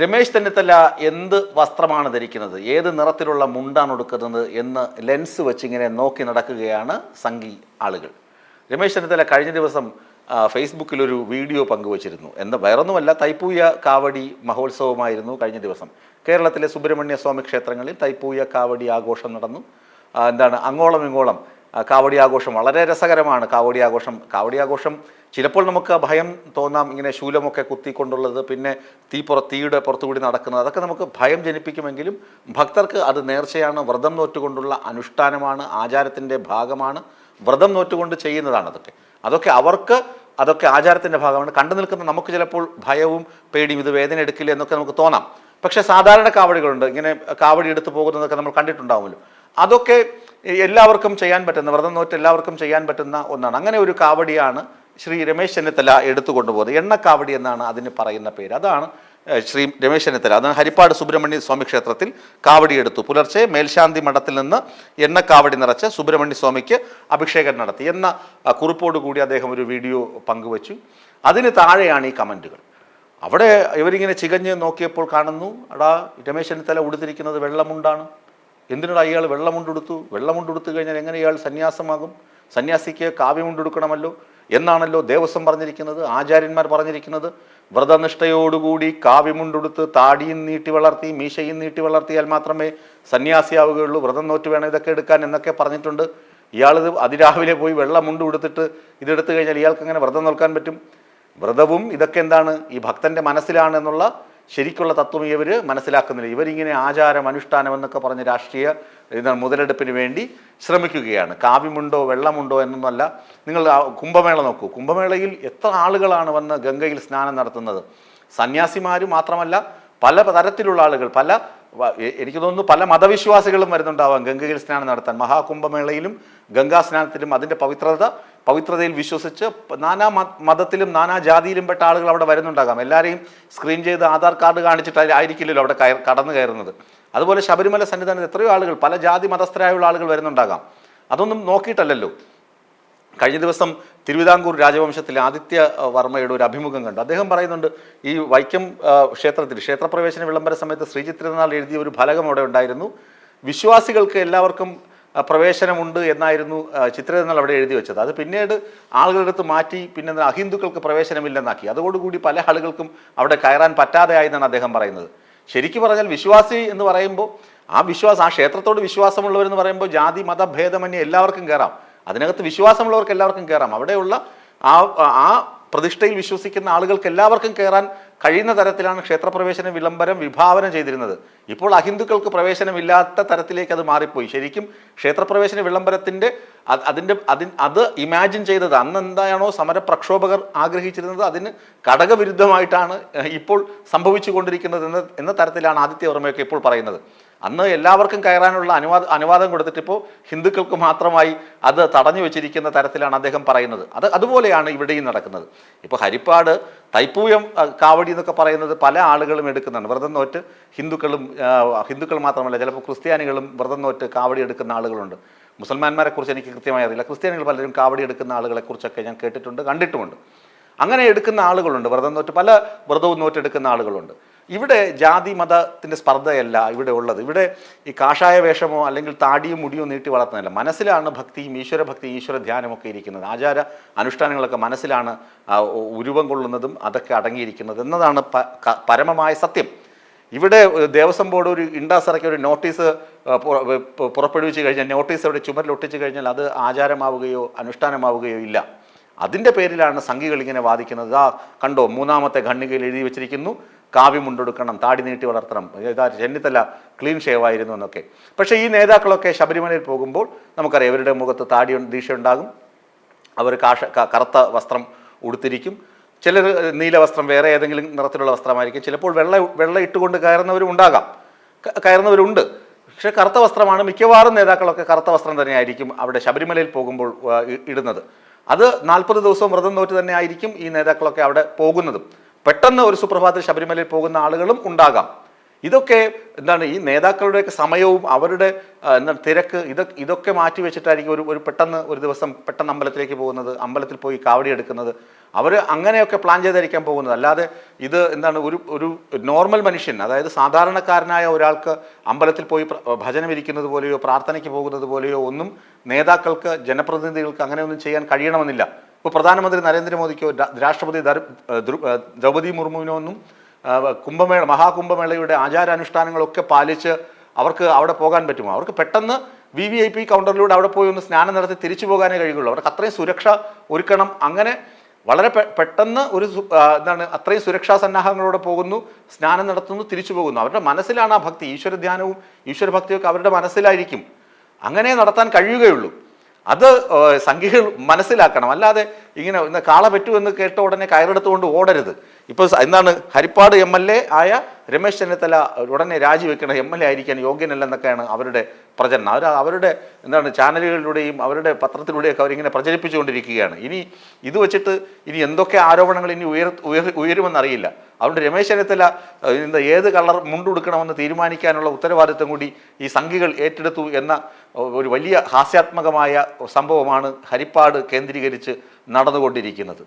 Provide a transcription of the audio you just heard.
രമേശ് ചെന്നിത്തല എന്ത് വസ്ത്രമാണ് ധരിക്കുന്നത്? ഏത് നിറത്തിലുള്ള മുണ്ടാണ് ഉടുക്കുന്നത് എന്ന് ലെൻസ് വെച്ച് ഇങ്ങനെ നോക്കി നടക്കുകയാണ് സംഘി ആളുകൾ. രമേശ് ചെന്നിത്തല കഴിഞ്ഞ ദിവസം ഫേസ്ബുക്കിൽ ഒരു വീഡിയോ പങ്കുവച്ചിരുന്നു. എന്ന് വേറൊന്നുമല്ല തൈപ്പൂയ കാവടി മഹോത്സവമായിരുന്നു കഴിഞ്ഞ ദിവസം. കേരളത്തിലെ സുബ്രഹ്മണ്യ സ്വാമി ക്ഷേത്രങ്ങളിൽ തൈപ്പൂയ കാവടി ആഘോഷം നടന്നു. എന്താണ് അങ്ങോളം ഇങ്ങോളം കാവടി ആഘോഷം വളരെ രസകരമാണ്. കാവടി ആഘോഷം കാവടി ആഘോഷം ചിലപ്പോൾ നമുക്ക് ഭയം തോന്നാം ഇങ്ങനെ ശൂലമൊക്കെ കുത്തിക്കൊണ്ടുള്ളത് പിന്നെ തീ പുറ തീയുടെ പുറത്തുകൂടി നടക്കുന്നത് അതൊക്കെ നമുക്ക് ഭയം ജനിപ്പിക്കുമെങ്കിലും ഭക്തർക്ക് അത് നേർച്ചയാണ് വ്രതം നോറ്റുകൊണ്ടുള്ള അനുഷ്ഠാനമാണ് ആചാരത്തിന്റെ ഭാഗമാണ്. വ്രതം നോറ്റുകൊണ്ട് ചെയ്യുന്നതാണ് അതൊക്കെ. അതൊക്കെ അവർക്ക് അതൊക്കെ ആചാരത്തിന്റെ ഭാഗമാണ്. കണ്ടു നിൽക്കുന്ന നമുക്ക് ചിലപ്പോൾ ഭയവും പേടിയും ഇത് വേദന എടുക്കില്ല എന്നൊക്കെ നമുക്ക് തോന്നാം. പക്ഷേ സാധാരണ കാവടികളുണ്ട്. ഇങ്ങനെ കാവടി എടുത്തു പോകുന്നതൊക്കെ നമ്മൾ കണ്ടിട്ടുണ്ടാവുമല്ലോ. അതൊക്കെ എല്ലാവർക്കും ചെയ്യാൻ പറ്റുന്ന വ്രതം നോറ്റ് എല്ലാവർക്കും ചെയ്യാൻ പറ്റുന്ന ഒന്നാണ്. അങ്ങനെ ഒരു കാവടിയാണ് ശ്രീ രമേശ് ചെന്നിത്തല എടുത്തുകൊണ്ടുപോകുന്നത്. എണ്ണക്കാവടി എന്നാണ് അതിന് പറയുന്ന പേര്. അതാണ് ശ്രീ രമേശ് ചെന്നിത്തല. അതാണ് ഹരിപ്പാട് സുബ്രഹ്മണ്യ സ്വാമി ക്ഷേത്രത്തിൽ കാവടി എടുത്തു. പുലർച്ചെ മേൽശാന്തി മഠത്തിൽ നിന്ന് എണ്ണക്കാവടി നിറച്ച് സുബ്രഹ്മണ്യ സ്വാമിക്ക് അഭിഷേകം നടത്തി എന്ന കുറിപ്പോട് കുറിപ്പോടുകൂടി അദ്ദേഹം ഒരു വീഡിയോ പങ്കുവച്ചു. അതിന് താഴെയാണ് ഈ കമന്റുകൾ. അവിടെ ഇവരിങ്ങനെ ചികഞ്ഞ് നോക്കിയപ്പോൾ കാണുന്നു അടാ രമേശ് ചെന്നിത്തല ഉടുത്തിരിക്കുന്നത് വെള്ളമുണ്ടാണ്. എന്തിനാണ് ഇയാൾ വെള്ളമുണ്ടെടുത്തു വെള്ളമുണ്ടെടുത്തു കഴിഞ്ഞാൽ എങ്ങനെ ഇയാൾ സന്യാസമാകും? സന്യാസിക്ക് കാവ്യം കാവ്യമുണ്ടെടുക്കണമല്ലോ എന്നാണല്ലോ ദേവസ്വം പറഞ്ഞിരിക്കുന്നത് ആചാര്യന്മാർ പറഞ്ഞിരിക്കുന്നത്. വ്രതനിഷ്ഠയോടുകൂടി കാവ്യമുണ്ടെടുത്ത് താടിയും നീട്ടി വളർത്തി മീശയും നീട്ടി വളർത്തിയാൽ മാത്രമേ സന്യാസിയാവുകയുള്ളൂ. വ്രതം നോറ്റ് വേണം ഇതൊക്കെ എടുക്കാൻ എന്നൊക്കെ പറഞ്ഞിട്ടുണ്ട്. ഇയാളിത് അതിരാവിലെ പോയി വെള്ളമുണ്ട് കൊടുത്തിട്ട് ഇതെടുത്തു കഴിഞ്ഞാൽ ഇയാൾക്ക് എങ്ങനെ വ്രതം നോക്കാൻ പറ്റും? വ്രതവും ഇതൊക്കെ എന്താണ്? ഈ ഭക്തന്റെ മനസ്സിലാണ് എന്നുള്ള ശരിക്കുള്ള തത്വം ഇവർ മനസ്സിലാക്കുന്നില്ല. ഇവരിങ്ങനെ ആചാരം അനുഷ്ഠാനം എന്നൊക്കെ പറഞ്ഞ് രാഷ്ട്രീയ മുതലെടുപ്പിന് വേണ്ടി ശ്രമിക്കുകയാണ്. കാവ്യമുണ്ടോ വെള്ളമുണ്ടോ എന്നൊന്നല്ല നിങ്ങൾ കുംഭമേള നോക്കൂ. കുംഭമേളയിൽ എത്ര ആളുകളാണ് വന്ന് ഗംഗയിൽ സ്നാനം നടത്തുന്നത്? സന്യാസിമാർ മാത്രമല്ല പല തരത്തിലുള്ള ആളുകൾ പല എനിക്ക് തോന്നുന്നു പല മതവിശ്വാസികളും വരുന്നുണ്ടാവാം ഗംഗയിൽ സ്നാനം നടത്താൻ. മഹാകുംഭമേളയിലും ഗംഗാ സ്നാനത്തിലും അതിന്റെ പവിത്രത പവിത്രതയിൽ വിശ്വസിച്ച് നാനാ മതത്തിലും നാനാ ജാതിയിലും പെട്ട ആളുകൾ അവിടെ വരുന്നുണ്ടാകാം. എല്ലാവരെയും സ്ക്രീൻ ചെയ്ത് ആധാർ കാർഡ് കാണിച്ചിട്ട് ആയിരിക്കില്ലല്ലോ അവിടെ കയർ കടന്നു കയറുന്നത്. അതുപോലെ ശബരിമല സന്നിധാനത്ത് എത്രയോ ആളുകൾ പല ജാതി മതസ്ഥരായുള്ള ആളുകൾ വരുന്നുണ്ടാകാം. അതൊന്നും നോക്കിയിട്ടല്ലല്ലോ. കഴിഞ്ഞ ദിവസം തിരുവിതാംകൂർ രാജവംശത്തിലെ ആദിത്യ വർമ്മയുടെ ഒരു അഭിമുഖം കണ്ടു. അദ്ദേഹം പറയുന്നുണ്ട് ഈ വൈക്കം ക്ഷേത്രത്തിൽ ക്ഷേത്രപ്രവേശന വിളംബര സമയത്ത് ശ്രീചിത്രനാൾ എഴുതിയ ഒരു ഫലകം അവിടെ ഉണ്ടായിരുന്നു. വിശ്വാസികൾക്ക് എല്ലാവർക്കും പ്രവേശനമുണ്ട് എന്നായിരുന്നു ചിത്രരചനകൾ അവിടെ എഴുതി വെച്ചത്. അത് പിന്നീട് ആളുകളെടുത്ത് മാറ്റി പിന്നെ അഹിന്ദുക്കൾക്ക് പ്രവേശനമില്ലെന്നാക്കി. അതോടുകൂടി പല ആളുകൾക്കും അവിടെ കയറാൻ പറ്റാതെയായി എന്നാണ് അദ്ദേഹം പറയുന്നത്. ശരിക്കും പറഞ്ഞാൽ വിശ്വാസി എന്ന് പറയുമ്പോൾ ആ വിശ്വാസം ആ ക്ഷേത്രത്തോട് വിശ്വാസമുള്ളവരെന്ന് പറയുമ്പോൾ ജാതി മത ഭേദമന്യേ എല്ലാവർക്കും കയറാം. അതിനകത്ത് വിശ്വാസമുള്ളവർക്ക് എല്ലാവർക്കും കയറാം. അവിടെയുള്ള ആ ആ പ്രതിഷ്ഠയിൽ വിശ്വസിക്കുന്ന ആളുകൾക്ക് എല്ലാവർക്കും കയറാൻ കഴിയുന്ന തരത്തിലാണ് ക്ഷേത്രപ്രവേശന വിളംബരം വിഭാവനം ചെയ്തിരുന്നത്. ഇപ്പോൾ അഹിന്ദുക്കൾക്ക് പ്രവേശനമില്ലാത്ത തരത്തിലേക്ക് അത് മാറിപ്പോയി. ശരിക്കും ക്ഷേത്രപ്രവേശന വിളംബരത്തിന്റെ അതിന്റെ അതിൻ അത് ഇമാജിൻ ചെയ്തത് അന്ന് എന്താണോ സമരപ്രക്ഷോഭകർ ആഗ്രഹിച്ചിരുന്നത് അതിന് ഘടകവിരുദ്ധമായിട്ടാണ് ഇപ്പോൾ സംഭവിച്ചു കൊണ്ടിരിക്കുന്നത് എന്ന എന്ന തരത്തിലാണ് ആദിത്യ വർമ്മയൊക്കെ ഇപ്പോൾ പറയുന്നത്. അന്ന് എല്ലാവർക്കും കയറാനുള്ള അനുവാദ അനുവാദം കൊടുത്തിട്ട് ഇപ്പോൾ ഹിന്ദുക്കൾക്ക് മാത്രമായി അത് തടഞ്ഞു വെച്ചിരിക്കുന്ന തരത്തിലാണ് അദ്ദേഹം പറയുന്നത്. അത് അതുപോലെയാണ് ഇവിടെയും നടക്കുന്നത്. ഇപ്പോൾ ഹരിപ്പാട് തൈപ്പൂയം കാവടി എന്നൊക്കെ പറയുന്നത് പല ആളുകളും എടുക്കുന്നുണ്ട്. വ്രതം നോറ്റ് ഹിന്ദുക്കളും ഹിന്ദുക്കൾ മാത്രമല്ല ചിലപ്പോൾ ക്രിസ്ത്യാനികളും വ്രതം നോറ്റ് കാവടി എടുക്കുന്ന ആളുകളുണ്ട്. മുസൽമാന്മാരെ കുറിച്ച് എനിക്ക് കൃത്യമായി അറിയില്ല. ക്രിസ്ത്യാനികൾ പലരും കാവടി എടുക്കുന്ന ആളുകളെക്കുറിച്ചൊക്കെ ഞാൻ കേട്ടിട്ടുണ്ട് കണ്ടിട്ടുമുണ്ട്. അങ്ങനെ എടുക്കുന്ന ആളുകളുണ്ട്. വ്രതം നോറ്റ് പല വ്രതവും നോറ്റെടുക്കുന്ന ആളുകളുണ്ട്. ഇവിടെ ജാതി മതത്തിന്റെ സ്പർദ്ധയല്ല ഇവിടെ ഉള്ളത്. ഇവിടെ ഈ കാഷായ വേഷമോ അല്ലെങ്കിൽ താടിയും മുടിയോ നീട്ടി വളർത്തുന്നില്ല മനസ്സിലാണ് ഭക്തിയും ഈശ്വരഭക്തി ഈശ്വര ധ്യാനമൊക്കെ ഇരിക്കുന്നത്. ആചാര അനുഷ്ഠാനങ്ങളൊക്കെ മനസ്സിലാണ് ഉരുവം കൊള്ളുന്നതും അതൊക്കെ അടങ്ങിയിരിക്കുന്നത് എന്നതാണ് പരമമായ സത്യം. ഇവിടെ ദേവസ്വം ബോർഡ് ഒരു ഇൻഡാസിറക്കി ഒരു നോട്ടീസ് പുറപ്പെടുവിച്ച് കഴിഞ്ഞാൽ നോട്ടീസ് അവിടെ ചുമരിൽ ഒട്ടിച്ച് കഴിഞ്ഞാൽ അത് ആചാരമാവുകയോ അനുഷ്ഠാനമാവുകയോ ഇല്ല. അതിന്റെ പേരിലാണ് സംഘികൾ ഇങ്ങനെ വാദിക്കുന്നത്. ആ കണ്ടോ മൂന്നാമത്തെ ഖണ്ഡികയിൽ എഴുതി വെച്ചിരിക്കുന്നു. കാവ്യമുണ്ടെടുക്കണം താടി നീട്ടി വളർത്തണം ഇതാ ചെന്നിത്തല ക്ലീൻ ഷേവ് ആയിരുന്നു എന്നൊക്കെ. പക്ഷേ ഈ നേതാക്കളൊക്കെ ശബരിമലയിൽ പോകുമ്പോൾ നമുക്കറിയാം ഇവരുടെ മുഖത്ത് താടി ദീക്ഷ ഉണ്ടാകും. അവർ കാഷ കറുത്ത വസ്ത്രം ഉടുത്തിരിക്കും. ചിലർ നീല വസ്ത്രം വേറെ ഏതെങ്കിലും നിറത്തിലുള്ള വസ്ത്രമായിരിക്കും. ചിലപ്പോൾ വെള്ള വെള്ള ഇട്ടുകൊണ്ട് കയറുന്നവരും ഉണ്ടാകാം. കയറുന്നവരുണ്ട്. പക്ഷേ കറുത്ത വസ്ത്രമാണ് മിക്കവാറും നേതാക്കളൊക്കെ കറുത്ത വസ്ത്രം തന്നെയായിരിക്കും അവിടെ ശബരിമലയിൽ പോകുമ്പോൾ ഇടുന്നത്. അത് നാൽപ്പത് ദിവസവും വ്രതം നോറ്റ് തന്നെ ആയിരിക്കും ഈ നേതാക്കളൊക്കെ അവിടെ പോകുന്നതും. പെട്ടെന്ന് ഒരു സുപ്രഭാതത്തിൽ ശബരിമലയിൽ പോകുന്ന ആളുകളും ഉണ്ടാകാം. ഇതൊക്കെ എന്താണ് ഈ നേതാക്കളുടെയൊക്കെ സമയവും അവരുടെ എന്താണ് തിരക്ക് ഇതൊക്കെ ഇതൊക്കെ മാറ്റി വെച്ചിട്ടായിരിക്കും ഒരു ഒരു പെട്ടെന്ന് ഒരു ദിവസം പെട്ടെന്ന് അമ്പലത്തിലേക്ക് പോകുന്നത് അമ്പലത്തിൽ പോയി കാവടി എടുക്കുന്നത്. അവർ അങ്ങനെയൊക്കെ പ്ലാൻ ചെയ്തായിരിക്കാൻ പോകുന്നത്. അല്ലാതെ ഇത് എന്താണ് ഒരു ഒരു നോർമൽ മനുഷ്യൻ അതായത് സാധാരണക്കാരനായ ഒരാൾക്ക് അമ്പലത്തിൽ പോയി ഭജനമിരിക്കുന്നത് പോലെയോ പ്രാർത്ഥനയ്ക്ക് പോകുന്നത് പോലെയോ ഒന്നും നേതാക്കൾക്ക് ജനപ്രതിനിധികൾക്ക് അങ്ങനെയൊന്നും ചെയ്യാൻ കഴിയണമെന്നില്ല. ഇപ്പോൾ പ്രധാനമന്ത്രി നരേന്ദ്രമോദിക്കോ രാഷ്ട്രപതി ദ്രൗപതി മുർമുവിനോ ഒന്നും കുംഭമേള മഹാകുംഭമേളയുടെ ആചാരാനുഷ്ഠാനങ്ങളൊക്കെ പാലിച്ച് അവർക്ക് അവിടെ പോകാൻ പറ്റുമോ? അവർക്ക് പെട്ടെന്ന് വി വി ഐ പി കൗണ്ടറിലൂടെ അവിടെ പോയി ഒന്ന് സ്നാനം നടത്തി തിരിച്ചു പോകാനേ കഴിയുള്ളൂ. അവർക്ക് അത്രയും സുരക്ഷ ഒരുക്കണം. അങ്ങനെ വളരെ പെട്ടെന്ന് ഒരു എന്താണ് അത്രയും സുരക്ഷാ സന്നാഹങ്ങളോടെ പോകുന്നു സ്നാനം നടത്തുന്നു തിരിച്ചു പോകുന്നു. അവരുടെ മനസ്സിലാണ് ആ ഭക്തി. ഈശ്വര ധ്യാനവും ഈശ്വരഭക്തിയൊക്കെ അവരുടെ മനസ്സിലായിരിക്കും. അങ്ങനെ നടത്താൻ കഴിയുകയുള്ളൂ. അത് സംഖ്യകൾ മനസ്സിലാക്കണം. അല്ലാതെ ഇങ്ങനെ ഇന്ന് കാള പറ്റൂ എന്ന് കേട്ട ഉടനെ കയറെടുത്തുകൊണ്ട് ഓടരുത്. ഇപ്പോൾ എന്താണ് ഹരിപ്പാട് എം എൽ എ ആയ രമേശ് ചെന്നിത്തല ഉടനെ രാജിവെക്കണം എം എൽ എ ആയിരിക്കാൻ യോഗ്യനല്ലെന്നൊക്കെയാണ് അവരുടെ പ്രചരണം. അവർ അവരുടെ എന്താണ് ചാനലുകളിലൂടെയും അവരുടെ പത്രത്തിലൂടെയൊക്കെ അവരിങ്ങനെ പ്രചരിപ്പിച്ചുകൊണ്ടിരിക്കുകയാണ്. ഇനി ഇത് വെച്ചിട്ട് ഇനി എന്തൊക്കെ ആരോപണങ്ങൾ ഇനി ഉയർ ഉയർ ഉയരുമെന്നറിയില്ല. അതുകൊണ്ട് രമേശ് ചെന്നിത്തല എന്താ ഏത് കളർ മുണ്ടുടുക്കണമെന്ന് തീരുമാനിക്കാനുള്ള ഉത്തരവാദിത്വം കൂടി ഈ സംഘികൾ ഏറ്റെടുത്തു എന്ന ഒരു വലിയ ഹാസ്യാത്മകമായ സംഭവമാണ് ഹരിപ്പാട് കേന്ദ്രീകരിച്ച് നടന്നുകൊണ്ടിരിക്കുന്നത്.